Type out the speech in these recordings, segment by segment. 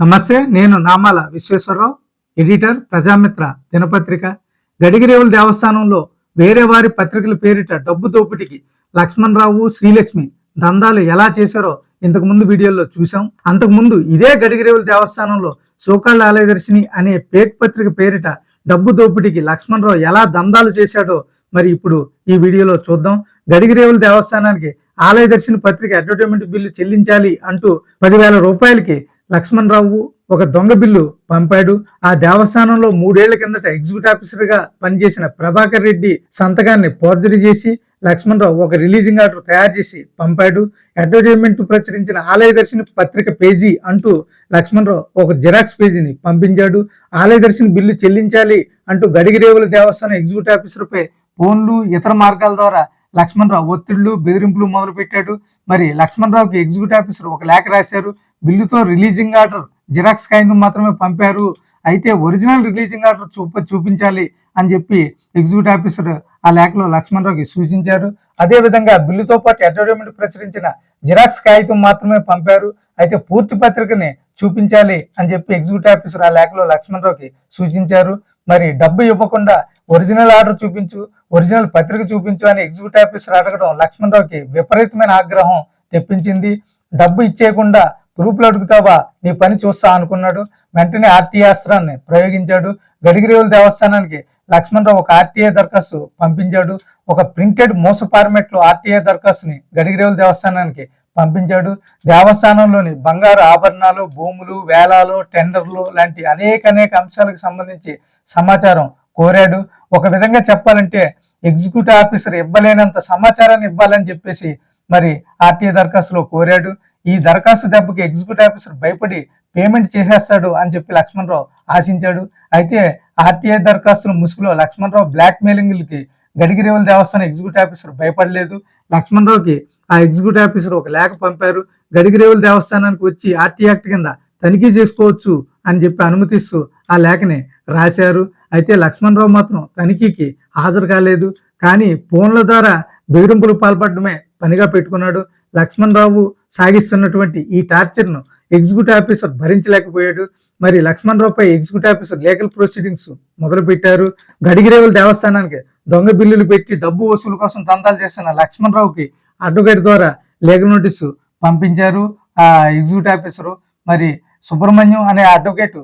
నమస్తే నేను నామాల విశ్వేశ్వరరావు ఎడిటర్ ప్రజామిత్ర దినపత్రిక. గడిగిరేవుల దేవస్థానంలో వేరే వారి పత్రికల పేరిట డబ్బు దోపిడికి లక్ష్మణరావు శ్రీలక్ష్మి దందాలు ఎలా చేశారో ఇంతకుముందు వీడియోలో చూసాం అంతకుముందు ఇదే గడిగిరేవుల దేవస్థానంలో సోకాళ్ళ ఆలయదర్శిని అనే పేక్ పత్రిక పేరిట డబ్బు దోపిడికి లక్ష్మణరావు ఎలా దందాలు చేశాడో మరి ఇప్పుడు ఈ వీడియోలో చూద్దాం. గడిగిరేవుల దేవస్థానానికి ఆలయదర్శిని పత్రిక అడ్వర్టైజ్మెంట్ బిల్లు చెల్లించాలి అంటూ పదివేల రూపాయలకి లక్ష్మణరావు ఒక దొంగ బిల్లు పంపాడు. ఆ దేవస్థానంలో మూడేళ్ళ కిందట ఎగ్జిక్యూట్ ఆఫీసర్గా పనిచేసిన ప్రభాకర్ రెడ్డి సంతకాన్ని పోర్జరీ చేసి లక్ష్మణరావు ఒక రిలీజింగ్ ఆర్డర్ తయారు చేసి పంపాడు. అడ్వర్టైజ్మెంట్ ప్రచురించిన ఆలయదర్శిని పత్రిక పేజీ అంటూ లక్ష్మణరావు ఒక జిరాక్స్ పేజీని పంపించాడు. ఆలయదర్శిని బిల్లు చెల్లించాలి అంటూ గడిగిరేవుల దేవస్థానం ఎగ్జిక్యూట్ ఆఫీసర్పై ఫోన్లు ఇతర మార్గాల ద్వారా లక్ష్మణరావు ఒత్తిళ్ళు బెదిరింపులు మొదలుపెట్టాడు. మరి లక్ష్మణరావుకి ఎగ్జిక్యూటివ్ ఆఫీసర్ ఒక లేఖ రాశారు. బిల్లుతో రిలీజింగ్ ఆర్డర్ జిరాక్స్ కాయిందు మాత్రమే పంపారు. అయితే ఒరిజినల్ రిలీజింగ్ ఆర్డర్ చూప చూపించాలి అని చెప్పి ఎగ్జిక్యూటివ్ ఆఫీసర్ ఆ లేఖలో లక్ష్మణరావుకి సూచించారు. అదేవిధంగా బిల్లుతో పాటు అడ్వర్టైజ్మెంట్ ప్రచురించిన జిరాక్స్ కాగితం మాత్రమే పంపారు. అయితే పూర్తి పత్రికని చూపించాలి అని చెప్పి ఎగ్జిక్యూటివ్ ఆఫీసర్ ఆ లేఖలో లక్ష్మణరావుకి సూచించారు. మరి డబ్బు ఇవ్వకుండా ఒరిజినల్ ఆర్డర్ చూపించు ఒరిజినల్ పత్రిక చూపించు అని ఎగ్జిక్యూటివ్ ఆఫీసర్ అడగడం లక్ష్మణరావుకి విపరీతమైన ఆగ్రహం తెప్పించింది. డబ్బు ఇచ్చేయకుండా ప్రూఫ్లు అడుగుతావా? నీ పని చూస్తా అనుకున్నాడు. వెంటనే ఆర్టీఏ అస్త్రాన్ని ప్రయోగించాడు. గడిగిరేవుల దేవస్థానానికి లక్ష్మణరావు ఒక ఆర్టీఏ దరఖాస్తు పంపించాడు. ఒక ప్రింటెడ్ మోస ఫార్మెట్లో ఆర్టీఏ దరఖాస్తుని గడిగిరేవుల దేవస్థానానికి పంపించాడు. దేవస్థానంలోని బంగారు ఆభరణాలు భూములు వేలాలు టెండర్లు లాంటి అనేక అనేక అంశాలకు సంబంధించి సమాచారం కోరాడు. ఒక విధంగా చెప్పాలంటే ఎగ్జిక్యూటివ్ ఆఫీసర్ ఇవ్వలేనంత సమాచారాన్ని ఇవ్వాలని చెప్పేసి మరి ఆర్టీఏ దరఖాస్తులో కోరాడు. ఈ దరఖాస్తు దెబ్బకి ఎగ్జిక్యూటివ్ ఆఫీసర్ భయపడి పేమెంట్ చేసేస్తాడు అని చెప్పి లక్ష్మణరావు ఆశించాడు. అయితే ఆర్టీఐ దరఖాస్తుల ముసుగులో లక్ష్మణరావు బ్లాక్ మెయిలింగ్లకి గడిగిరేవుల దేవస్థానం ఎగ్జిక్యూటివ్ ఆఫీసర్ భయపడలేదు. లక్ష్మణరావుకి ఆ ఎగ్జిక్యూటివ్ ఆఫీసర్ ఒక లేఖ పంపారు. గడిగిరేవుల దేవస్థానానికి వచ్చి ఆర్టీ యాక్ట్ కింద తనిఖీ చేసుకోవచ్చు అని చెప్పి అనుమతిస్తూ ఆ లేఖని రాశారు. అయితే లక్ష్మణరావు మాత్రం తనిఖీకి హాజరు కాలేదు. కానీ ఫోన్ల ద్వారా బెదిరింపులు పాల్పడమే పనిగా పెట్టుకున్నాడు. లక్ష్మణరావు సాగిస్తున్నటువంటి ఈ టార్చర్ను ఎగ్జిక్యూటివ్ ఆఫీసర్ భరించలేకపోయాడు. మరి లక్ష్మణరావుపై ఎగ్జిక్యూటివ్ ఆఫీసర్ లీగల్ ప్రొసీడింగ్స్ మొదలుపెట్టారు. గడిగిరేవుల దేవస్థానానికి దొంగ బిల్లులు పెట్టి డబ్బు వసూలు కోసం దందాలు చేస్తున్న లక్ష్మణరావుకి అడ్వకేట్ ద్వారా లీగల్ నోటీసు పంపించారు. ఆ ఎగ్జిక్యూటివ్ ఆఫీసరు మరి సుబ్రహ్మణ్యం అనే అడ్వకేటు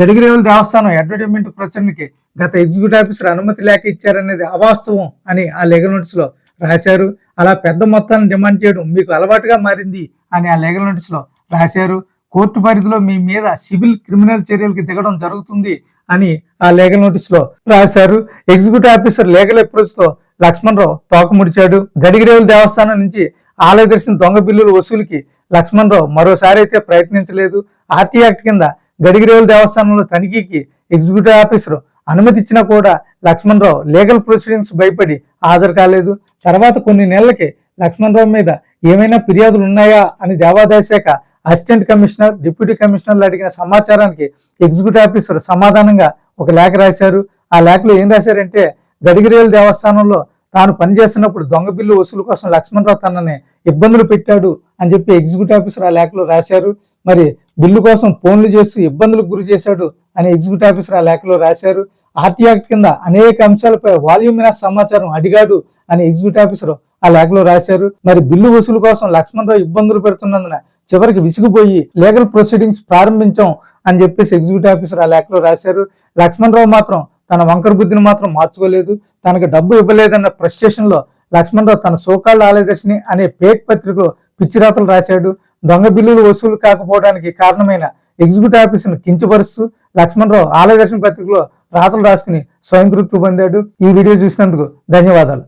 గడిగిరేవుల దేవస్థానం అడ్వర్టైజ్మెంట్ ప్రచురణకి గత ఎగ్జిక్యూటివ్ ఆఫీసర్ అనుమతి లేక ఇచ్చారనేది అవాస్తవం అని ఆ లీగల్ నోటీసులో రాశారు. అలా పెద్ద మొత్తాన్ని డిమాండ్ చేయడం మీకు అలవాటుగా మారింది అని ఆ లీగల్ నోటీసులో రాశారు. కోర్టు పరిధిలో మీ మీద సివిల్ క్రిమినల్ చర్యలకి దిగడం జరుగుతుంది అని ఆ లీగల్ నోటీసులో రాశారు. ఎగ్జిక్యూటివ్ ఆఫీసర్ లీగల్ అప్రోచ్తో లక్ష్మణరావు తోక ముడిచాడు. గడిగిరేవుల దేవస్థానం నుంచి ఆలయ దర్శన దొంగ బిల్లుల వసూలుకి లక్ష్మణరావు మరోసారి అయితే ప్రయత్నించలేదు. ఆర్టీ యాక్ట్ కింద గడిగిరేవుల దేవస్థానంలో తనిఖీకి ఎగ్జిక్యూటివ్ ఆఫీసర్ అనుమతి ఇచ్చినా కూడా లక్ష్మణరావు లీగల్ ప్రొసీడింగ్స్ భయపడి హాజరు కాలేదు. తర్వాత కొన్ని నెలలకి లక్ష్మణరావు మీద ఏమైనా ఫిర్యాదులు ఉన్నాయా అని దేవాదాయ శాఖ అసిస్టెంట్ కమిషనర్ డిప్యూటీ కమిషనర్లు అడిగిన సమాచారానికి ఎగ్జిక్యూటివ్ ఆఫీసర్ సమాధానంగా ఒక లేఖ రాశారు. ఆ లేఖలో ఏం రాశారంటే గడిగిరేవుల దేవస్థానంలో తాను పనిచేస్తున్నప్పుడు దొంగ బిల్లు వసూలు కోసం లక్ష్మణరావు తనని ఇబ్బందులు పెట్టాడు అని చెప్పి ఎగ్జిక్యూటివ్ ఆఫీసర్ ఆ లేఖలో రాశారు. మరి బిల్లు కోసం ఫోన్లు చేస్తూ ఇబ్బందులకు గురి చేశాడు అని ఎగ్జిక్యూటివ్ ఆఫీసర్ ఆ లేఖలో రాశారు. ఆర్టీ యాక్ట్ కింద అనేక అంశాలపై వాల్యూమిన సమాచారం అడిగాడు అని ఎగ్జిక్యూటివ్ ఆఫీసర్ ఆ లేఖలో రాశారు. మరి బిల్లు వసూలు కోసం లక్ష్మణరావు ఇబ్బందులు పెడుతున్నందున చివరికి విసిగిపోయి లీగల్ ప్రొసీడింగ్స్ ప్రారంభించాం అని చెప్పేసి ఎగ్జిక్యూటివ్ ఆఫీసర్ ఆ లేఖలో రాశారు. లక్ష్మణరావు మాత్రం తన వంకర బుద్ధిని మాత్రం మార్చుకోలేదు. తనకు డబ్బు ఇవ్వలేదన్న ఫ్రస్ట్రేషన్ లక్ష్మణరావు తన సోకాళ్ళ ఆలయదర్శిని అనే పేక్ పత్రికలో పిచ్చిరాతలు రాశాడు. దొంగ బిల్లులు వసూలు కాకపోవడానికి కారణమైన ఎగ్జిక్యూటివ్ ఆఫీసును కించపరుస్తూ లక్ష్మణరావు ఆలయదర్శన పత్రికలో రాతలు రాసుకుని స్వయం తృప్తి పొందాడు. ఈ వీడియో చూసినందుకు ధన్యవాదాలు.